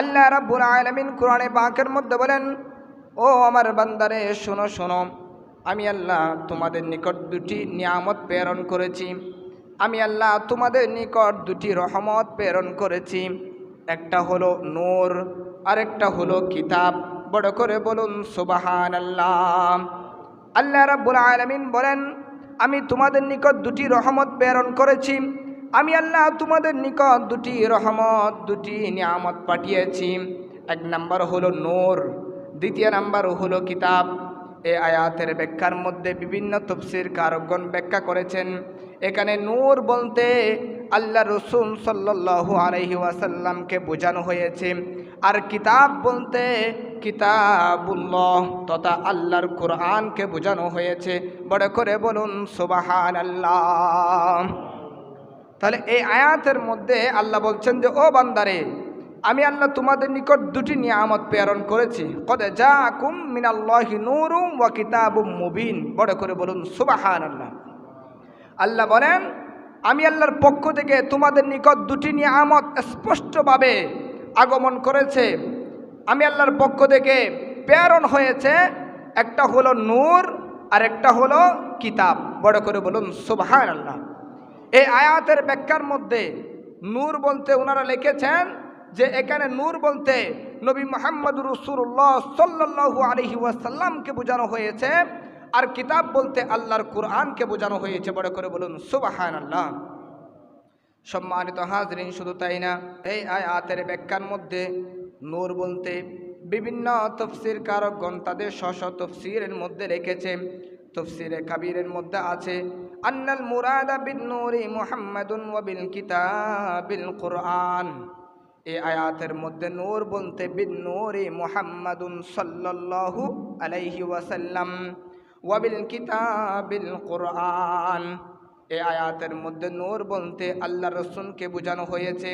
আল্লাহ রাব্বুল আলামিন কোরআনে পাকের মধ্যে বলেন, ও আমার বান্দারে, শোনো শোনো, আমি আল্লাহ তোমাদের নিকট দুটি নিয়ামত প্রেরণ করেছি। আমি আল্লাহ তোমাদের নিকট দুটি রহমত প্রেরণ করেছি। একটা হলো নূর, আরেকটা হলো কিতাব। বড় করে বলুন সুবাহান আল্লাহ আল্লাহ রাব্বুল আলামিন বলেন, আমি তোমাদের নিকট দুটি রহমত প্রেরণ করেছি। আমি আল্লাহ তোমাদের নিকট দুটি রহমত, দুটি নিয়ামত পাঠিয়েছি। এক নাম্বার হলো নূর, দ্বিতীয় নাম্বার হলো কিতাব। এ আয়াতের ব্যাখ্যার মধ্যে বিভিন্ন তফসির কারকগণ ব্যাখ্যা করেছেন। এখানে নূর বলতে আল্লাহ রসুল সাল্লাল্লাহু আলহি ওয়াসাল্লামকে বোঝানো হয়েছে। আর কিতাব বলতে কিতাবুল্লাহ তথা আল্লাহর কোরআনকে বোঝানো হয়েছে। বড় করে বলুন সুবাহান আল্লাহ তাহলে এই আয়াতের মধ্যে আল্লাহ বলছেন যে, ও বান্দারে, আমি আল্লাহ তোমাদের নিকট দুটি নিয়ামত প্রেরণ করেছি। কদে যা কুম মিনাল্লাহি নূরুম ওয়া কিতাবুম মুবিন। বড় করে বলুন সুবাহান আল্লাহ আল্লাহ বলেন, আমি আল্লাহর পক্ষ থেকে তোমাদের নিকট দুটি নিয়ামত স্পষ্টভাবে আগমন করেছে। আমি আল্লাহর পক্ষ থেকে প্রেরণ হয়েছে, একটা হলো নূর আর একটা হলো কিতাব। বড় করে বলুন সুবাহান আল্লাহ এই আয়াতের ব্যাখ্যার মধ্যে নূর বলতে ওনারা লিখেছেন যে এখানে নূর বলতে নবী মোহাম্মদ রসুল্লাহ সাল্লাহু আলহি ওয়াসাল্লামকে বোঝানো হয়েছে আর কিতাব বলতে আল্লাহর কোরআনকে বোঝানো হয়েছে। বড় করে বলুন সুবাহান আল্লাহ সম্মানিত হাজরিন, শুধু তাই না, এই আয়াতের ব্যাখ্যার মধ্যে নূর বলতে বিভিন্ন তফসির কারকগণ তাদের স্ব তফসিরের মধ্যে রেখেছে। তফসিরে কাবিরের মধ্যে আছে, আন্নাল মুরাদা বিন নূরি মুহাম্মাদুন ওয়া বিল কিতাবিল কোরআন এই আয়াতের মধ্যে নূর বলতে বিন নূরি মুহাম্মাদুন সাল্লাল্লাহু আলাইহি ওয়াসাল্লাম ওয়া বিল কিতাবিল কোরআন এই আয়াতের মধ্যে নূর বলতে আল্লাহ রসুনকে বোঝানো হয়েছে।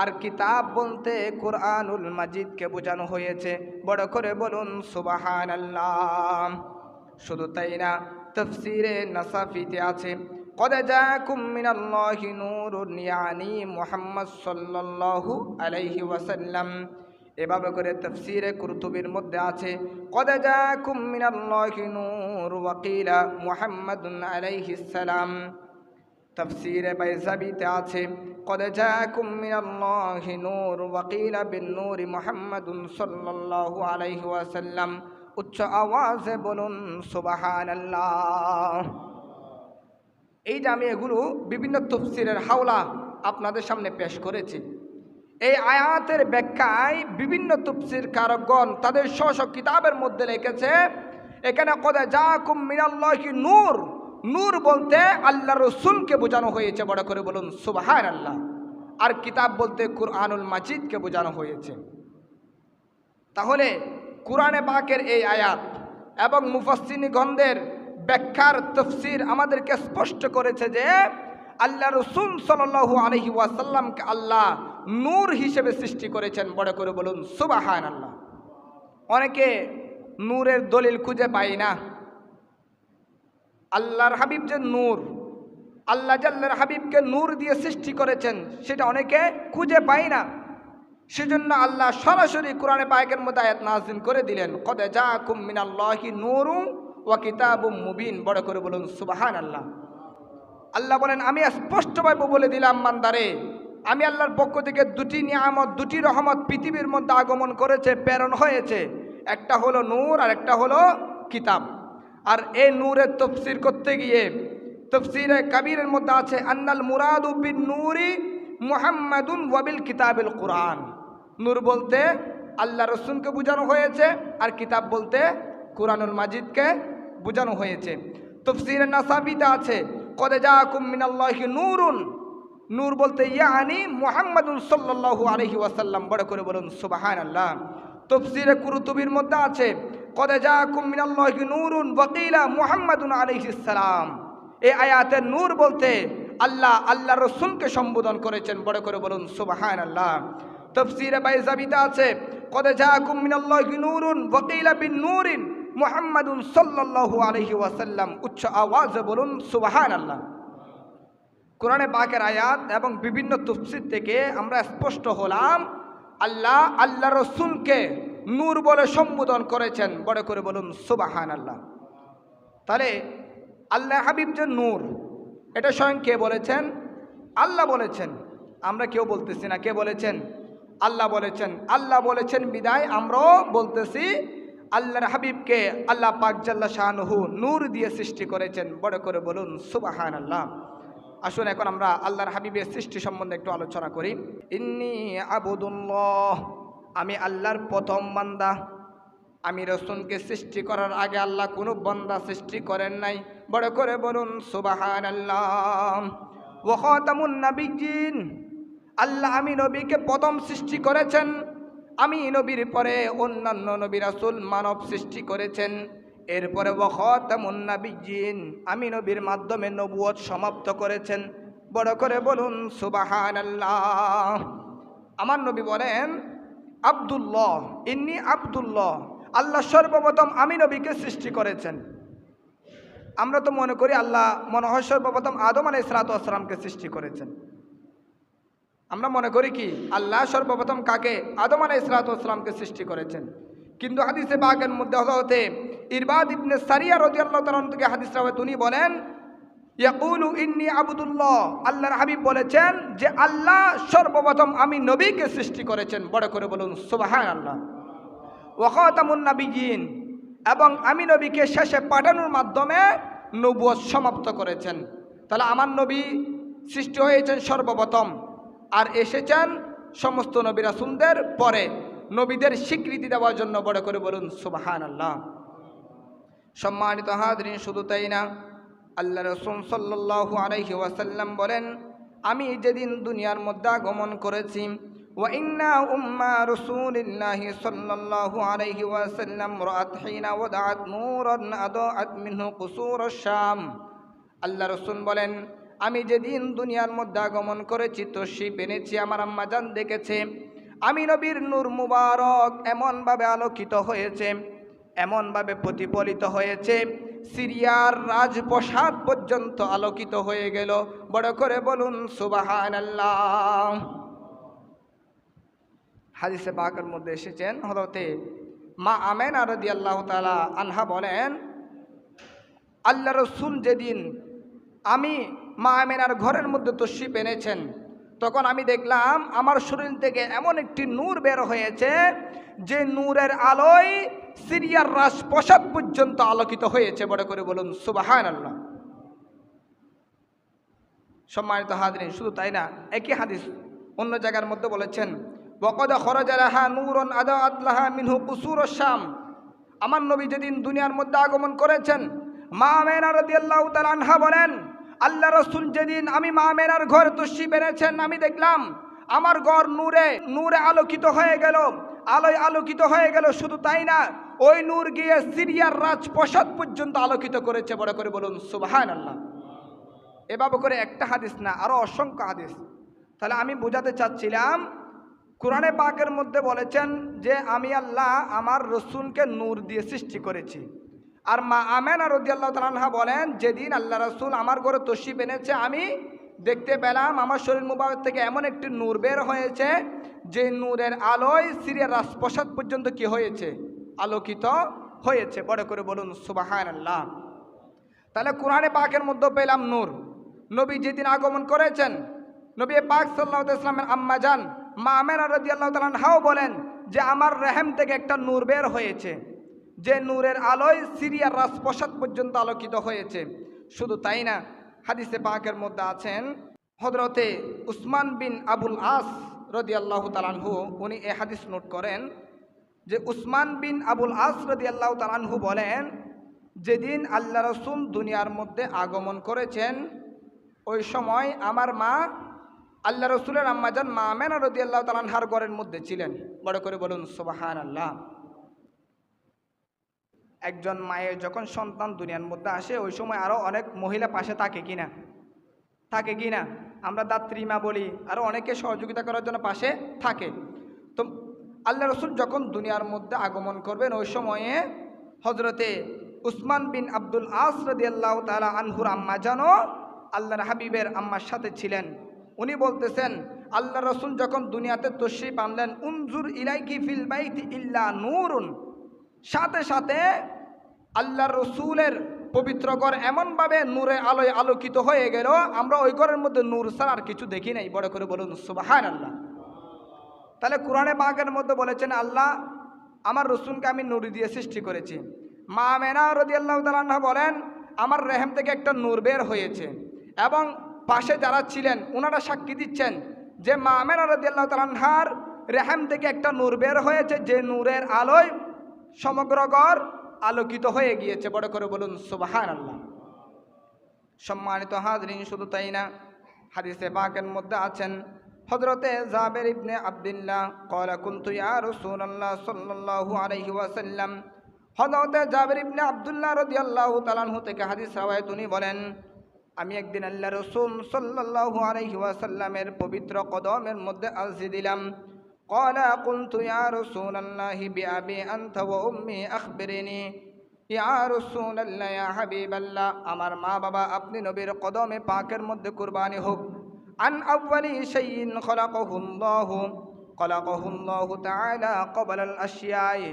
আর কিতাব বলতে, কোরআনুল মাজিদকে বোঝানো হয়েছে। বড় করে বলুন সুবাহান আল্লাহ শুধু তাই না তফসিরে নাসাফিতে আছে قد جاءكم من الله نور يعني محمد صلى الله عليه وسلم এভাবে করে তফসিরে কুরতুবির মধ্যে আছে قد جاءكم من الله نور وقيل محمد عليه السلام তফসিরে বাইজাবিতে আছে قد جاءكم من الله نور وقيل بالنور محمد صلى الله عليه وسلم উচ্চ আওয়াজে বলুন সুবাহান এই যে আমি এগুলো বিভিন্ন তফসিরের হাওলা আপনাদের সামনে পেশ করেছি। এই আয়াতের ব্যাখ্যায় বিভিন্ন তফসির কারকগণ তাদের স্ব কিতাবের মধ্যে লিখেছে এখানে কদে যা কুম মিনাল্লাহি নূর। নূর বলতে আল্লাহ রসুলকে বোঝানো হয়েছে, বড় করে বলুন সুবাহান আল্লাহ আর কিতাব বলতে কুরআনুল মাজিদকে বোঝানো হয়েছে। তাহলে কোরআনে পাকের এই আয়াত এবং মুফাসিনী গন্ধের ব্যাখ্যার তফসির আমাদেরকে স্পষ্ট করেছে যে আল্লাহ রসুল সাল্লু আলহি ওয়াসাল্লামকে আল্লাহ নূর হিসেবে সৃষ্টি করেছেন। বড় করে বলুন সুবাহান আল্লাহ অনেকে নূরের দলিল খুঁজে পাই না। আল্লাহর হাবিব যে নূর, আল্লাহ জাল্লার হাবিবকে নূর দিয়ে সৃষ্টি করেছেন, সেটা অনেকে খুঁজে পাই না। সেজন্য আল্লাহ সরাসরি কোরআনে পায়কের মধ্যে আয়াত নাজিন করে দিলেন, কদে যা কুম মিনাল্লাহি নূরু ওয়া কিতাবুম মুবিন। বড় করে বলুন সুবাহান আল্লাহ আল্লাহ বলেন, আমি স্পষ্টভাবে বলে দিলাম মান্দারে আমি আল্লাহর পক্ষ থেকে দুটি নিয়ামত, দুটি রহমত পৃথিবীর মধ্যে আগমন করেছে, প্রেরণ হয়েছে। একটা হলো নূর আর একটা হলো কিতাব। আর এই নূরের তফসির করতে গিয়ে, তফসিরে কাবিরের মধ্যে আছে, আন্নাল মুরাদ বিন নূরি মুহাম্মাদুন ওয়াবিল কিতাবিল কোরআন। নূর বলতে আল্লাহ রসুনকে বোঝানো হয়েছে আর কিতাব বলতে কোরআনুল মাজিদকে বোঝানো হয়েছে। তফসিরে নাসাবিতে আছে, কদে যা কুমিনাল্লাহি নূরুন। নূর বলতে ইয়ানি মুহাম্মাদুন সাল্লাল্লাহু আলাইহি ওয়াসাল্লাম। বড় করে বলুন সুবাহান আল্লাহ তফসিরে কুরুতুবির মধ্যে আছে, কদে যা কুমিনাল্লাহি নূরুন ওয়াকিলা মুহাম্মাদুন আলাইহিস সালাম। এই আয়াতের নূর বলতে আল্লাহ আল্লাহ রসুলকে সম্বোধন করেছেন। বড় করে বলুন সুবাহান আল্লাহ তফসিরে বাইজাবিতে আছে, কদে যা কুমিনাল্লাহি নূরুন ওয়াকিলা বিন নূরিন মুহাম্মাদুন সাল্লাল্লাহু আলাইহি ওয়াসাল্লাম। উচ্চ আওয়াজে বলুন সুবাহান আল্লাহ কোরআনে পাকের আয়াত এবং বিভিন্ন তফসির থেকে আমরা স্পষ্ট হলাম, আল্লাহ আল্লাহ রসুলকে নূর বলে সম্বোধন করেছেন। বড় করে বলুন সুবাহান আল্লাহ তাহলে, আল্লাহ হাবিব যে নূর, এটা স্বয়ং কে বলেছেন? আল্লাহ বলেছেন। আমরা কেউ বলতেছি না, কে বলেছেন? আল্লাহ বলেছেন আল্লাহ বলেছেন, বিদায় আমরাও বলতেছি, আল্লাহর হাবিবকে আল্লাহ পাক জাল্লা শাহনুহু নূর দিয়ে সৃষ্টি করেছেন। বড় করে বলুন সুবাহান আল্লাহ আসুন এখন আমরা আল্লাহর হাবিবের সৃষ্টি সম্বন্ধে একটু আলোচনা করি। ইন্নি আবুদুল্লাহ, আমি আল্লাহর প্রথম বান্দা। আমি রসুনকে সৃষ্টি করার আগে আল্লাহ কোনো বন্দা সৃষ্টি করেন নাই। বড় করে বলুন সুবাহান আল্লাহ ওখাতামুন নাবিজিন আল্লাহ আমি নবীকে প্রথম সৃষ্টি করেছেন। আমি নবীর পরে অন্যান্য নবী রাসুল মানব সৃষ্টি করেছেন। এরপরে ওখাতামুন নাবিজিন আমি নবীর মাধ্যমে নবুয়ত সমাপ্ত করেছেন। বড় করে বলুন সুবাহান আল্লাহ আমার নবী বলেন, আবদুল্লাহ, ইন্নি আবদুল্লাহ, আল্লাহ সর্বপ্রথম আমি নবীকে সৃষ্টি করেছেন। আমরা তো মনে করি আল্লাহ মনে হয় সর্বপ্রথম আদম আলাই ইসরাতামকে সৃষ্টি করেছেন। আমরা মনে করি কি, আল্লাহ সর্বপ্রথম কাকে? আদম আলাই ইসরাতামকে সৃষ্টি করেছেন। কিন্তু হাদিসে বাগের মধ্যে হতে ইরবাদ ইবনে সারিয়া রদি আল্লাহ তালন থেকে হাদিস রাওয়াত, উনি বলেন, ইয়াকুলু ইন্নি আবুদুল্লাহ আল্লাহর হাবিব বলেছেন যে, আল্লাহ সর্বপ্রথম আমি নবীকে সৃষ্টি করেছেন। বড় করে বলুন সুবাহান আল্লাহ নাবিজিন এবং আমি নবীকে শেষে পাঠানোর মাধ্যমে নবুয়ত সমাপ্ত করেছেন। তাহলে আমার নবী সৃষ্টি হয়েছেন সর্বপ্রথম। আর এসেছেন সমস্ত নবী রাসুলদের পরে নবীদের স্বীকৃতি দেওয়ার জন্য বড় করে বলুন সুবাহান আল্লাহ সম্মানিত হাদরিন শুধু তাই না আল্লাহ রসুল সাল্লাল্লাহু আলাইহি ওয়াসাল্লাম বলেন আমি যেদিন দুনিয়ার মধ্যে আগমন করেছি وإنا أم رسول الله صلى الله عليه وسلم رأت حين وضعت نورا أضاءت منه قصور الشام আল্লাহ রসুল বলেন আমি যেদিন দুনিয়ার মধ্যে আগমন করেছি তো সে পেনেছি আমার আম্মা জান দেখেছে। আমি নবীর নূর মুবারক এমনভাবে আলোকিত হয়েছে, এমনভাবে প্রতিফলিত হয়েছে। সিরিয়ার রাজপ্রসাদ পর্যন্ত আলোকিত হয়ে গেল। বড় করে বলুন সুবাহান আল্লাহ হাদিসে মধ্যে এসেছেন হলতে মা আমেন আরদি আল্লাহ তালা আনহা বলেন, আল্লাহ রসুল যেদিন আমি মা আমেনার ঘরের মধ্যে তশিপ এনেছেন। তখন আমি দেখলাম আমার শরীর থেকে এমন একটি নূর বের হয়েছে যে নূরের আলোয় সিরিয়ার রাস রাজপ্রসাদ পর্যন্ত আলোকিত হয়েছে বড় করে বলুন সুবাহান আল্লাহ সম্মানিত হাদিন শুধু তাই না, একই হাদিস অন্য জায়গার মধ্যে বলেছেন বকদা খরজালাহা নূরন আদা আতলাহা মিনহু কুসুর শাম। আমার নবী যেদিন দুনিয়ার মধ্যে আগমন করেছেন মা মেনা রদি আল্লাহ আনহা বলেন, আল্লাহ রসুল যেদিন আমি মা মেনার ঘর তুষি বেড়েছেন আমি দেখলাম আমার ঘর নূরে নূরে আলোকিত হয়ে গেল। আলোয় আলোকিত হয়ে গেল, শুধু তাই না, ওই নূর গিয়ে সিরিয়ার রাজপ্রসাদ পর্যন্ত আলোকিত করেছে। বড় করে বলুন সুবাহান আল্লাহ এভাবে করে একটা হাদিস না আরও অসংখ্য হাদিস। তাহলে আমি বোঝাতে চাচ্ছিলাম, কোরআনে পাকের মধ্যে বলেছেন যে, আমি আল্লাহ আমার রসুনকে নূর দিয়ে সৃষ্টি করেছি। আর মা আমেন রদি আল্লাহ তালাহা বলেন, যেদিন আল্লাহ রসুল আমার ঘরে তসিব এনেছে, আমি দেখতে পেলাম আমার শরীর মুবারক থেকে এমন একটি নূর বের হয়েছে, যে নূরের আলোয় সিরিয়ার রাজপ্রসাদ পর্যন্ত কি হয়েছে? আলোকিত হয়েছে। বড় করে বলুন সুবাহান আল্লাহ তাহলে কোরআনে পাকের মধ্যে পেলাম নূর। নবী যেদিন আগমন করেছেন, নবী পাক সাল্লাহ ইসলামের আম্মা যান মা আমেনা রদি আল্লাহ তালাহাও বলেন যে আমার রেহেম থেকে একটা নূর বের হয়েছে। যে নূরের আলোয় সিরিয়ার রাজপ্রসাদ পর্যন্ত আলোকিত হয়েছে। শুধু তাই না, হাদিসে পাকের মধ্যে আছেন হজরতে উসমান বিন আবুল আস রদি আল্লাহ তালানহু উনি এ হাদিস নোট করেন যে উসমান বিন আবুল আস রদি আল্লাহ তালানহু বলেন, যেদিন আল্লাহ রসুল দুনিয়ার মধ্যে আগমন করেছেন, ওই সময় আমার মা আল্লাহ রসুলের আম্মাজান মা আমেনা রদি আল্লাহ তালানহার ঘরের মধ্যে ছিলেন। বড় করে বলুন সুবাহান আল্লাহ একজন মায়ের যখন সন্তান দুনিয়ার মধ্যে আসে, ওই সময় আরও অনেক মহিলা পাশে থাকে কিনা? থাকে কি না আমরা দাত্রীমা বলি আরও অনেকে সহযোগিতা করার জন্য পাশে থাকে। তো আল্লাহ রসুল যখন দুনিয়ার মধ্যে আগমন করবেন, ওই সময়ে হজরতে উসমান বিন আব্দুল আস রদি আল্লাহ তালা আনহুর আম্মা জানো আল্লাহর হাবিবের আম্মার সাথে ছিলেন। উনি বলতেছেন আল্লাহ রসুল যখন দুনিয়াতে তশরিফ আনলেন, উনজুর ইলাইকি ফিল বাইতি ইল্লা নূরুন। সাথে সাথে আল্লাহ রসুলের পবিত্র ঘর এমনভাবে নূরে আলোয় আলোকিত হয়ে গেল, আমরা ওই ঘরের মধ্যে নূর ছাড়া আর কিছু দেখি নাই। বড় করে বলুন সুবাহান আল্লাহ তাহলে কোরআনে বাঘের মধ্যে বলেছেন, আল্লাহ, আমার রসুনকে আমি নুরি দিয়ে সৃষ্টি করেছি। মা মেনা রদি আল্লাহ তালাহ বলেন, আমার রেহেম থেকে একটা নূর বের হয়েছে এবং পাশে যারা ছিলেন ওনারা সাক্ষী দিচ্ছেন যে মা মেনা রদি আল্লাহ তালাহার রেহেম থেকে একটা নূর বের হয়েছে, যে নূরের আলোয় সমগ্র গড় আলোকিত হয়ে গিয়েছে। বড় করে বলুন সুবাহান আল্লাহ সম্মানিত হাজরিন, শুধু তাই না, হাদিসে পাকের মধ্যে আছেন হজরতে জাবের ইবনে আবদুল্লাহ কলা কুন্তু ইয়া রাসূলুল্লাহ সাল্লাল্লাহু আলাইহি ওয়াসাল্লাম। হজরতে জাবের ইবনে আবদুল্লাহ রাদিয়াল্লাহু তাআলাহু থেকে হাদিস রাওয়ায়াত উনি বলেন, আমি একদিন আল্লাহ রসুল সাল্লাল্লাহু আলাইহি ওয়াসাল্লামের পবিত্র কদমের মধ্যে আলসি দিলাম। قال قلت يا رسول الله بأبي أنت وأمي أخبرني ইয়া রাসূলুল্লাহ ইয়া হাবিবাল্লাহ আমার মা বাবা আপনি নবীর কদমে পাকের মধ্যে কুরবানি হোক আন আউয়ালি শাইইন খলাকাহুল্লাহ খলাকাহুল্লাহ তাআলা ক্বাবলা আল আশিয়াই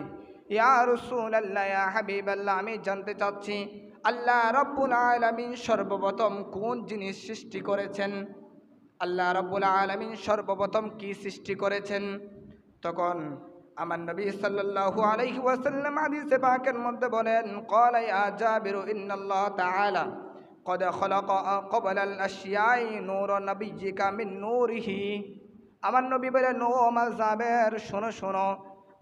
ইয়া রাসূলুল্লাহ ইয়া হাবিবাল্লাহ আমি জানতে চাচ্ছি আল্লাহ রাব্বুল আলামিন সর্বপ্রথম কোন জিনিস সৃষ্টি করেছেন আল্লাহ রাব্বুল আলামিন সর্বপ্রথম কি সৃষ্টি করেছেন তখন আমার নবী সাল্লাল্লাহু আলাইহি ওয়াসাল্লাম হাদিসে পাকের মধ্যে বলেন ক্বালা ইয়া জাবির ইন্নাল্লাহ তাআলা قد خلق قبل الاشياء نور نبيك من نوره আমার নবী বলেন ও আমার জাবের শোনো শোনো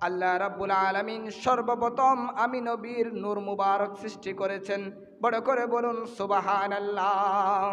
আল্লাহ রাব্বুল আলামিন সর্বপ্রথম আমি নবীর নূর মুবারক সৃষ্টি করেছেন বড় করে বলুন সুবহানাল্লাহ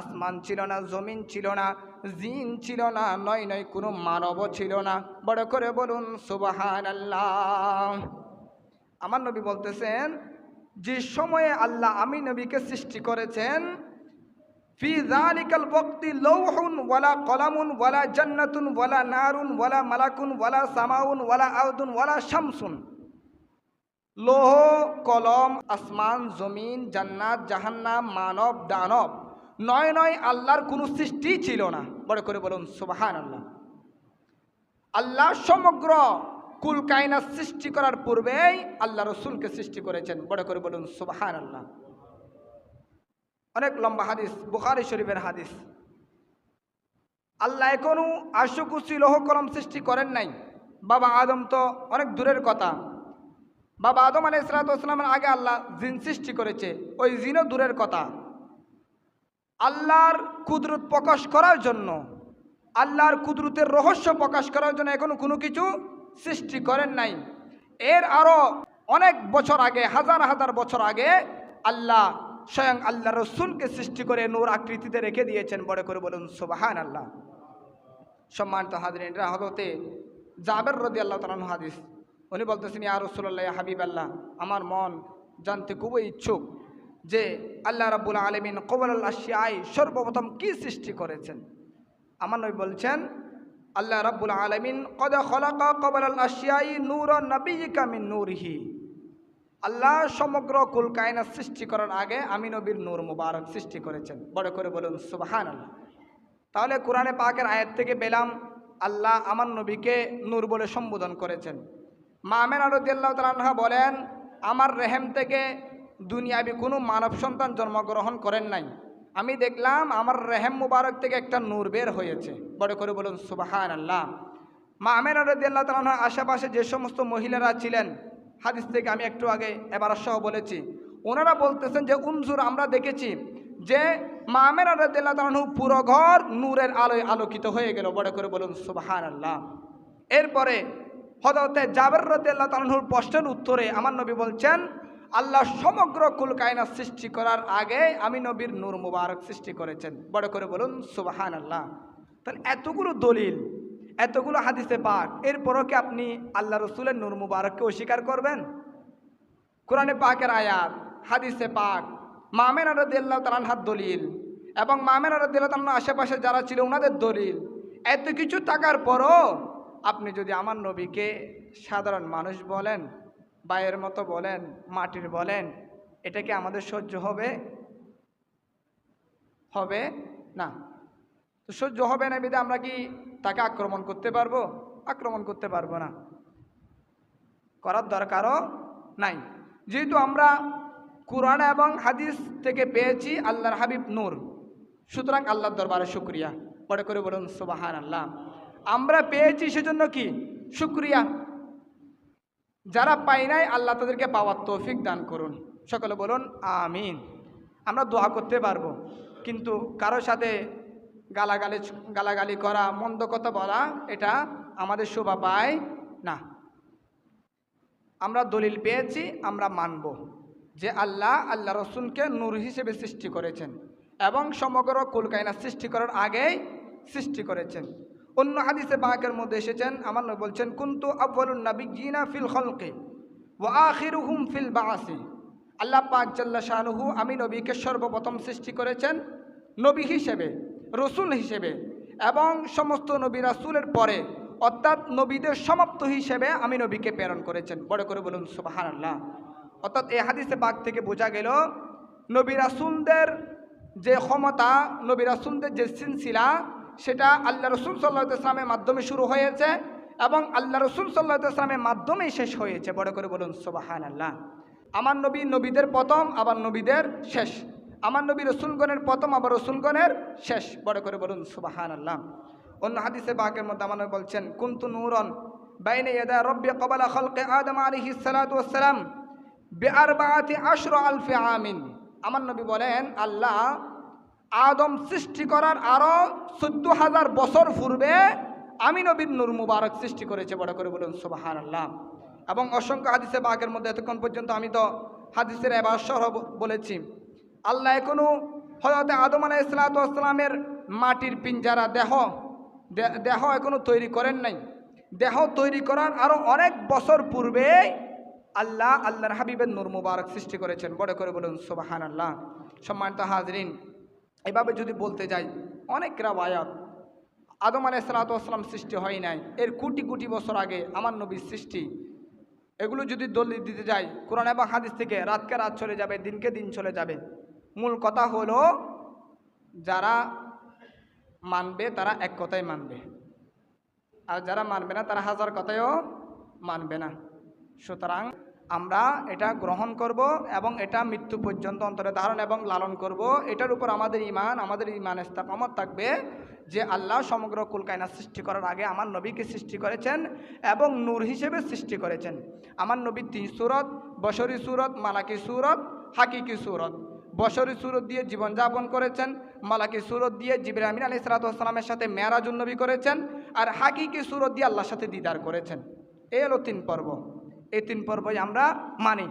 আসমান ছিল না, জমিন ছিল না, জিন ছিল না, নয় নয় কোনো মানবও ছিল না। বড় করে বলুন সুবাহান আল্লাহ আমার নবী বলতেছেন, যে সময়ে আল্লাহ আমি নবীকে সৃষ্টি করেছেন, ফি ওয়াক্তি লৌহুন ওয়ালা কলামুন ওয়ালা জান্নাতুন ওয়ালা নারুন ওয়ালা মালাকুন ওয়ালা সামাউন ওয়ালা আউদুন ওয়ালা শামসুন। লোহ, কলম, আসমান, জমিন, জান্নাত, জাহান্নাম, মানব, দানব। নয় নয় আল্লাহর কোনো সৃষ্টি ছিল না। বড় করে বলুন সুবাহান আল্লাহ আল্লাহ সমগ্র কুল কায়না সৃষ্টি করার পূর্বেই আল্লাহ রসুলকে সৃষ্টি করেছেন। বড় করে বলুন সুবাহান আল্লাহ অনেক লম্বা হাদিস, বুখারি শরীফের হাদিস। আল্লাহ এখনও আশুকুসি লোহ কলম সৃষ্টি করেন নাই। বাবা আদম তো অনেক দূরের কথা। বাবা আদম আলাই ইসলাতামের আগে আল্লাহ জিন সৃষ্টি করেছে। ওই জিনও দূরের কথা। আল্লাহর কুদরত প্রকাশ করার জন্য, আল্লাহর কুদরতের রহস্য প্রকাশ করার জন্য এখনও কোনো কিছু সৃষ্টি করেন নাই। এর আরও অনেক বছর আগে, হাজার হাজার বছর আগে আল্লাহ স্বয়ং আল্লাহ রসুলকে সৃষ্টি করে নূর আকৃতিতে রেখে দিয়েছেন। বড় করে বলুন সুবাহান আল্লাহ সম্মানিত এটা হলতে জাবের রদি আল্লাহ তালন হাদিস, উনি বলতেছেন, ইয়া রসুল্লাহ হাবিব আল্লাহ আমার মন জানতে খুবই ইচ্ছুক। যে আল্লাহ রাবুল আলমিন কবল আশিয়াই সর্বপ্রথম কি সৃষ্টি করেছেন? আমার নবী বলছেন, আল্লাহ রাব্বুল আলমিন, কদ খলাকা কবল আশিয়াই নূর নবীকা মিন নূরহি। আল্লাহ সমগ্র কুল কায়না সৃষ্টি করার আগে আমি নবীর নূর মুবারক সৃষ্টি করেছেন। বড় করে বলুন সুবাহান আল্লাহ তাহলে কোরআনে পাকের আয়াত থেকে পেলাম, আল্লাহ আমার নবীকে নূর বলে সম্বোধন করেছেন। মামেন আরদিয়াল্লাহ তালাহা বলেন, আমার রেহেম থেকে দুনিয়াবি কোনো মানব সন্তান জন্মগ্রহণ করেন নাই। আমি দেখলাম আমার রেহেম মুবারক থেকে একটা নূর বের হয়েছে। বড় করে বলুন সুবাহান আল্লাহ মা আমের আরদিয়াল্লাহ তালাহা আশেপাশে যে সমস্ত মহিলারা ছিলেন, হাদিস থেকে আমি একটু আগে এবার সহ বলেছি। ওনারা বলতেছেন যে, উনজুর, আমরা দেখেছি যে মামের আরদিল্লাহ তালাহু পুরো ঘর নূরের আলোয় আলোকিত হয়ে গেল। বড় করে বলুন সুবাহান আল্লাহ এরপরে হজরতে জাবের রদিয়াল্লাহ তালাহুর প্রশ্নের উত্তরে আমার নবী বলছেন আল্লাহ সমগ্র কুলকায়না সৃষ্টি করার আগে আমি নবীর নূর মুবারক সৃষ্টি করেছেন। বড় করে বলুন সুবাহান আল্লাহ তাহলে এতগুলো দলিল, এতগুলো হাদিসে পাক, এরপরও কি আপনি আল্লাহ রসুলের নূর মুবারককে অস্বীকার করবেন? কোরআনে পাকের আয়াত, হাদিসে পাক, মামেন আরদিল্লাহ তালানহার দলিল এবং মামেন আরদিল্লাহ তালান আশেপাশে যারা ছিল ওনাদের দলিল, এত কিছু থাকার পরও আপনি যদি আমার নবীকে সাধারণ মানুষ বলেন বায়ের মতো বলেন, মাটির বলেন, এটা কি আমাদের সহ্য হবে? হবে না। তো সহ্য হবে না বিধে আমরা কি তাকে আক্রমণ করতে পারব? আক্রমণ করতে পারব না। করার দরকারও নাই। যেহেতু আমরা কোরআন এবং হাদিস থেকে পেয়েছি আল্লাহর হাবিব নূর, সুতরাং আল্লাহর দরবারে শুক্রিয়া। পরে করে বলুন সুবাহান আল্লাহ আমরা পেয়েছি সেজন্য কি? শুক্রিয়া। যারা পাই নাই, আল্লাহ তাদেরকে পাওয়ার তৌফিক দান করুন। সকলে বলুন, আমিন। আমরা দোয়া করতে পারব, কিন্তু কারও সাথে গালাগালি গালাগালি করা, মন্দ কথা বলা, এটা আমাদের শোভা পায় না। আমরা দলিল পেয়েছি, আমরা মানব যে আল্লাহ আল্লাহ রসুলকে নূর হিসেবে সৃষ্টি করেছেন এবং সমগ্র কুলকায়না সৃষ্টি করার আগেই সৃষ্টি করেছেন। অন্য হাদিসে বাঁকের মধ্যে এসেছেন, আমার বলছেন, কুন্তু আব্বালুন ফিল হলকে ও আখির হুম ফিল বাসি আল্লাহ পাক জাল্লা শাহনুহু আমি নবীকে সর্বপ্রথম সৃষ্টি করেছেন নবী হিসেবে, রসুল হিসেবে এবং সমস্ত নবী রাসুলের পরে, অর্থাৎ নবীদের সমাপ্ত হিসেবে আমি নবীকে প্রেরণ করেছেন। বড় করে বলুন সুবাহান আল্লাহ অর্থাৎ এই হাদিসে বাঘ থেকে বোঝা গেল, নবী রাসুলদের যে ক্ষমতা, নবী রাসুলদের যে সিলসিলা সেটা আল্লাহ রসুল সাল্লাহ ইসলামের মাধ্যমে শুরু হয়েছে এবং আল্লাহ রসুল সাল্লাহ ইসলামের মাধ্যমেই শেষ হয়েছে। বড় করে বলুন সোবাহান আল্লাহ আমার নবী নবীদের প্রথম, আবার নবীদের শেষ। আমার নবী রসুলগণের প্রথম, আবার রসুলগণের শেষ। বড় করে বলুন সুবাহান আল্লাহ অন্য হাদিসে বাকের মধ্যে আমার বলছেন, কুন্তু নূরন বাইনে ইয়াদা রব্বি কবালা খলকে আদম আলিহি সালাতু ওয়াসসালাম বেআরবাআতি আশর আলফে আমিন। আমার নবী বলেন, আল্লাহ আদম সৃষ্টি করার আরও চোদ্দ হাজার বছর পূর্বে আমি নবীর নূর মুবারক সৃষ্টি করেছে, বড় করে বলুন সুবাহান আল্লাহ এবং অসংখ্য হাদিসে বাঘের মধ্যে এতক্ষণ পর্যন্ত আমি তো হাদিসের এবার সহ বলেছি। আল্লাহ এখনও হয়তো আদম আলাহ ইসলাতামের মাটির পিঞ্জারা দেহ দেহ এখনও তৈরি করেন নাই। দেহ তৈরি করার আরও অনেক বছর পূর্বে আল্লাহ, আল্লাহর হাবিবের নূর মুবারক সৃষ্টি করেছেন, বড় করে বলুন সুবাহান আল্লাহ সম্মানিত হাজরিন এভাবে যদি বলতে যাই, অনেক রাবায়াত আদম আলাহ সালাতাম সৃষ্টি হয় নাই। এর কোটি কোটি বছর আগে আমার নবীর সৃষ্টি। এগুলো যদি দলিল দিতে যাই, কোরআন এবং হাদিস থেকে রাতকে রাত চলে যাবে, দিনকে দিন চলে যাবে। মূল কথা হলো, যারা মানবে তারা এক কথাই মানবে। আর যারা মানবে না, তারা হাজার কথায়ও মানবে না। সুতরাং আমরা এটা গ্রহণ করব এবং এটা মৃত্যু পর্যন্ত অন্তরে ধারণ এবং লালন করব। এটার উপর আমাদের ইমান আমাদের ইমান স্থাপমত থাকবে যে আল্লাহ সমগ্র কুলকায়না সৃষ্টি করার আগে আমার নবীকে সৃষ্টি করেছেন এবং নূর হিসেবে সৃষ্টি করেছেন। আমার নবী তিন সুরত বসরি সুরত, মালাকি সুরত, হাকিকি সুরত। বসরি সুরত দিয়ে জীবনযাপন করেছেন, মালাকি সুরত দিয়ে জিবর আমিন আলি সালাতামের সাথে মেয়ারাজুন নবী করেছেন আর হাকিকি সুরত দিয়ে আল্লাহর সাথে দিদার করেছেন। এ হলো তিন পর্ব। এই তিন পর্বই আমরা মানি।